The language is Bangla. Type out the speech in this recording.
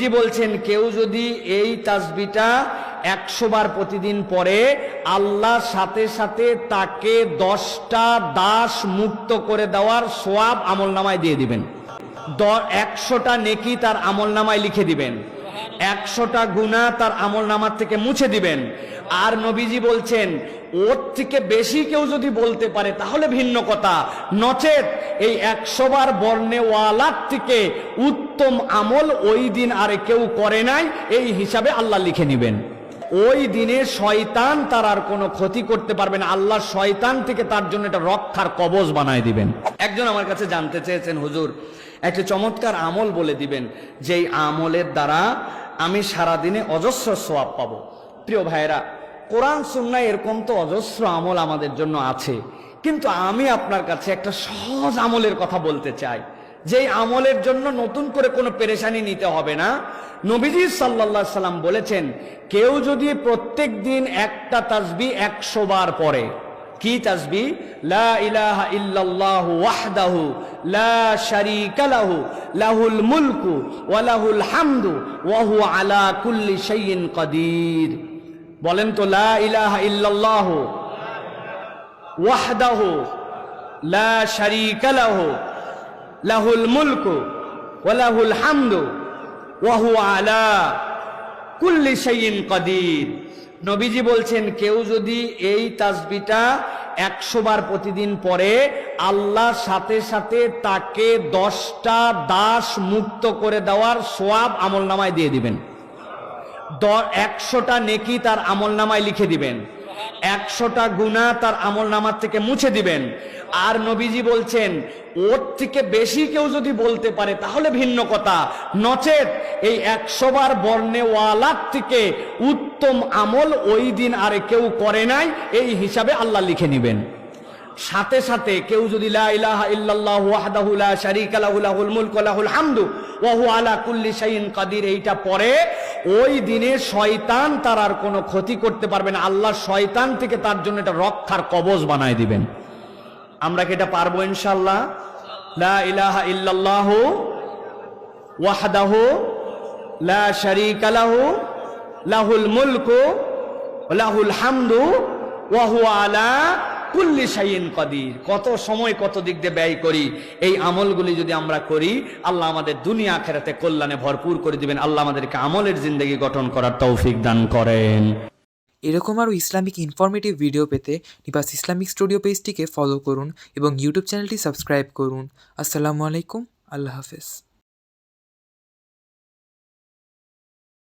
জি বলছেন, কেউ যদি এই তাসবিটা একশো বার প্রতিদিন পরে আল্লাহ সাথে সাথে তাকে দশটা দাস মুক্ত করে দেওয়ার সোয়াব আমল নামায় দিয়ে দিবেন। একশোটা নেকি তার আমল নামায় লিখে দিবেন। একশোটা গুণা তার আমল নামার থেকে মুছে দিবেন। আর নবীজি বলছেন, ওর থেকে বেশি কেউ যদি বলতে পারে, তাহলে ভিন্ন কথা। নচেত এই একশোবার বর্ণে ওয়ালার থেকে উত্তম আমল ওই দিন আর কেউ করে নাই, এই হিসাবে আল্লাহ লিখে নিবেন। ওই দিনে শয়তান তার আর কোনো ক্ষতি করতে পারবে না। আল্লাহ শয়তান থেকে তার জন্য এটা রক্ষার কবজ বানায় দিবেন। একজন আমার কাছে জানতে চেয়েছেন, হুজুর, একটা চমৎকার আমল বলে দিবেন, যেই আমলের দ্বারা আমি সারাদিনে অজস্র সোয়াব পাবো। প্রিয় ভাইয়েরা, কোরআন সুন্না এরকম তো অজস্র আমল আমাদের জন্য আছে, কিন্তু আমি আপনার কাছে একটা সহজ আমলের কথা বলতে চাই। যেই আমলের জন্য নতুন করে কোনো পেরেশানি নিতে হবে না। নবীজি আলাইহি সাল্লাম বলেছেন, কেউ যদি প্রত্যেক দিন একটা তাসবি একশো বার পড়ে কি তাসবি? লা ইলাহা ইল্লাল্লাহু ওয়াহদাহু লা শারীকা লাহু, লাহুল মুলকু ওয়া হামদু ওয়া আলা কুল্লি শাইইন কাদির। বলেন তো, লা ইলাহা ইল্লাল্লাহু ওয়াহদাহু লা শারীকা লাহু, লাহুল মুলকু ওয়া হামদু ওয়া আলা কুল্লি শাইইন কাদির। নবীজি বলছেন, কেউ যদি এই তাসবিটা একশো বার প্রতিদিন পরে আল্লাহ সাথে সাথে তাকে দশটা দাস মুক্ত করে দেওয়ার সোয়াব আমল নামায় দিয়ে দিবেন। একশোটা নেকি তার আমল নামায় লিখে দিবেন। একশোটা গুণা তার আমল নামার থেকে মুছে দিবেন। আর নবীজি বলছেন, ওর থেকে বেশি কেউ যদি বলতে পারে, তাহলে ভিন্ন কথা। নচেত এই একশো বার বর্ণে ওয়ালার থেকে উত্তম আমল ওই দিন আর কেউ করে নাই, এই হিসাবে আল্লাহ লিখে নিবেন। সাথে সাথে কেউ যদি এইটা পরে ওই দিনে শয়তান তার আর কোনো ক্ষতি করতে পারবে না। আল্লাহ শয়তান থেকে তার জন্য এটা রক্ষার কবজ বানায় দিবেন। আমরা কি এটা পারব ইনশাল্লাহ লা ইলাহা লা লাহুল মুলকু, লাহুল হামদু, ওয়া হুয়া আলা কুল্লি শাইন কদির। কত সময় কত দিক দিয়ে ব্যয় করি, এই আমলগুলি যদি আমরা করি, আল্লাহ আমাদের দুনিয়া আখেরাতে কল্যাণে ভরপুর করে দিবেন। আল্লাহ আমাদেরকে আমলের জিন্দগি গঠন করার তৌফিক দান করেন। এরকম আরও ইসলামিক ইনফরমেটিভ ভিডিও পেতে নিবাস ইসলামিক স্টুডিও পেজটিকে ফলো করুন এবং ইউটিউব চ্যানেলটি সাবস্ক্রাইব করুন। আসসালামু আলাইকুম, আল্লাহ হাফেজ।